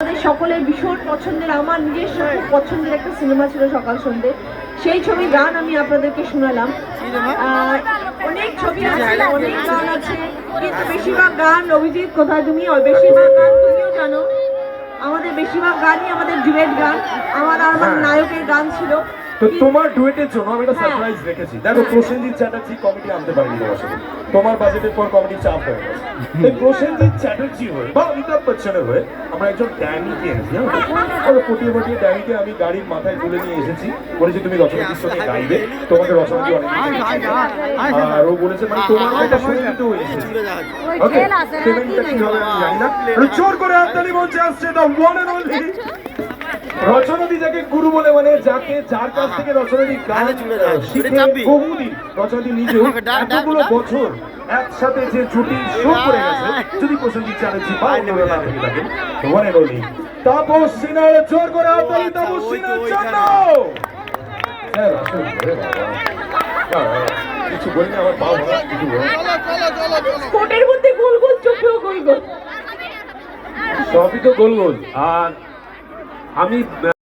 আমাদের সকলের ভীষণ পছন্দের আমার নিজস্ব খুব পছন্দের একটা সিনেমা ছিল সকাল সন্ধ্যে। সেই ছবি গান আমি আপনাদেরকে শোনালাম। অনেক ছবি আছে অনেক গান আছে। কিন্তু বেশিরভাগ গান অভিজিৎ কোথায় তুমি? বেশিরভাগ গান তুমিও জানো। আমাদের বেশিরভাগ গানই আমাদের ডিবেট গান। আমার আর আমার হ্যাঁ। নায়কের গান ছিল। তো তোমার ডুয়েটের জন্য আমি একটা হ্যাঁ। সারপ্রাইজ রেখেছি। দেখো প্রসেনজিৎ চ্যাটার্জি কমিটি আনতে পারেনি তোমার সাথে। তোমার বাজেটের পর কমিটি চাপ হয়ে গেছে। তাই প্রসেনজিৎ চ্যাটার্জি হয়ে বা অমিতাভ বচ্চনের হয়ে আমরা একজন ড্যামিকে এনেছি জানো তো? ওরা পটিয়ে পটিয়ে ড্যামিকে আমি গাড়ির মাথায় তুলে নিয়ে এসেছি। বলেছি তুমি রচনাটির সঙ্গে গাইবে? তোমাকে রচনাটি অনেক আর ও বলেছে মানে তোমার কথা শুনে কিন্তু ওকে পেমেন্টটা কি হবে আমি জানি না। জোর করে হাততালি বলছে আসছে দ্য ওয়ান এন্ড অনলি যাকে গুরু বলে মানে যাকে যার কাছ থেকে রচনাদি গান শিখে বহুদিন রচনাদি নিজেও এতগুলো বছর একসাথে যে জুটি শো করে গেছে যদি প্রসেনজিৎ চ্যাটার্জি বা অন্যরা না থেকে থাকেন ওয়ান এন্ড অনলি তাপস সিনহার জোর করে হাততালি তাপস সিনহার জন্য। হ্যাঁ। হ্যাঁ, কিছু বলিনি আমার পা কিছু। কোটের মধ্যে গোল গোল চোখেও গোল গোল। সবই তো গোল গোল। আর আমি